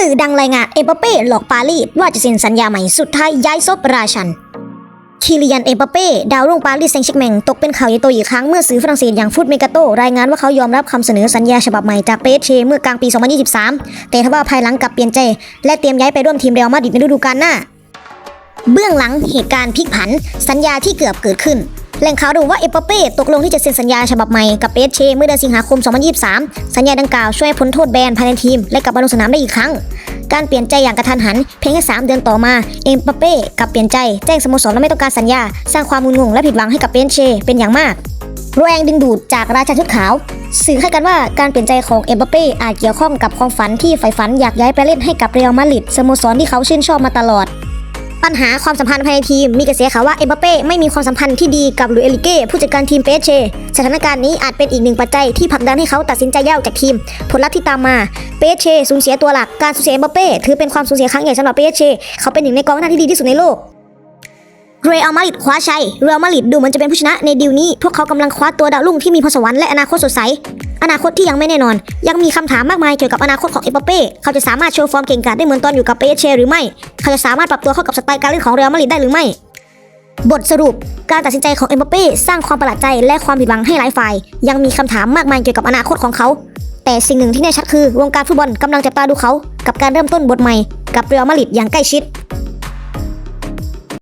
สื่อดังรายงานเอ็มบัปเป้หลอกปารีสว่าจะเซ็นสัญญาใหม่สุดท้ายย้ายซบราชันคิริยันเอ็มบัปเป้ดาวรุ่งปารีสแซงต์แชร์แมงตกเป็นข่าวใหญ่โตอีกครั้งเมื่อสื่อฝรั่งเศสอย่างฟุตเมกาโตรายงานว่าเขายอมรับคำเสนอสัญญาฉบับใหม่จากเปเชเมื่อกลางปี 2023 แต่ทว่าภายหลังกลับเปลี่ยนใจ และเตรียมย้ายไปร่วมทีมเรอัลมาดริดในฤดูกาลหน้า เบื้องหลังเหตุการณ์พลิกผัน สัญญาที่เกือบเกิดขึ้น แหล่งข่าวระบุว่าเอปเป้ตกลงที่จะเซ็นสัญญาฉบับใหม่กับเปเชเมื่อเดือนสิงหาคม 2023 สัญญาดังกล่าวช่วยให้พ้นโทษแบนภายในทีม และกลับมาลงสนามได้อีกครั้ง การเปลี่ยนใจอย่างกระทันหัน เพียงแค่ 3 เดือนต่อมาเอ็มบัปเป้กลับเปลี่ยนใจแจ้งสโมสรว่าไม่ต้องการสัญญา สร้างความงุนงงและผิดหวังให้กับเปเชเป็นอย่างมากแรงดึงดูดจากราชาชุดขาว สื่อคาดกันว่าการเปลี่ยนใจของเอ็มบัปเป้อาจเกี่ยวข้องกับความฝันที่ใฝ่ฝันอยากย้ายไปเล่นให้กับเรอัลมาดริดสโมสรที่เขาชื่นชอบมาตลอด ปัญหาความสัมพันธ์ภายในทีม มีกระแสข่าวว่าเอ็มบัปเป้ไม่มีความสัมพันธ์ที่ดีกับลุยเอลิเก้ผู้จัดการทีมเปเชสถานการณ์นี้อาจเป็นอีกหนึ่งปัจจัยที่ผลักดันให้เขาตัดสินใจย้ายกจากทีม ผลลัพธ์ที่ตามมาเปเชสูญเสียตัวหลักการสูญเสียเอ็มบัปเป้ถือเป็นความสูญเสียครั้งใหญ่สำหรับเปเชเขาเป็นหนึ่งในกองหน้าที่ดีที่สุดในโลกเรอัลมาดริดคว้าชัยเรอัลมาดริดดูเหมือนจะเป็นผู้ชนะในดีลนี้ พวกเขากำลังคว้าตัวดาวรุ่งที่มีพรสวรรค์และอนาคตสดใส อนาคตที่ยังไม่แน่นอน ยังมีคำถามมากมายเกี่ยวกับอนาคตของเอปเป้เขาจะสามารถโชว์ฟอร์มเก่งกาจได้เหมือนตอนอยู่กับเปเชหรือไม่ เขาจะสามารถปรับตัวเข้ากับสไตล์การเล่นของเรอัลมาดริดได้หรือไม่ บทสรุป การตัดสินใจของเอ็มบัปเป้สร้างความประหลาดใจและความผิดหวังให้หลายฝ่าย ยังมีคำถามมากมายเกี่ยวกับอนาคตของเขา แต่สิ่งหนึ่งที่แน่ชัดคือวงการฟุตบอลกำลังจับตาดูเขา กับการเริ่มต้นบทใหม่กับเรอัลมาดริดอย่างใกล้ชิด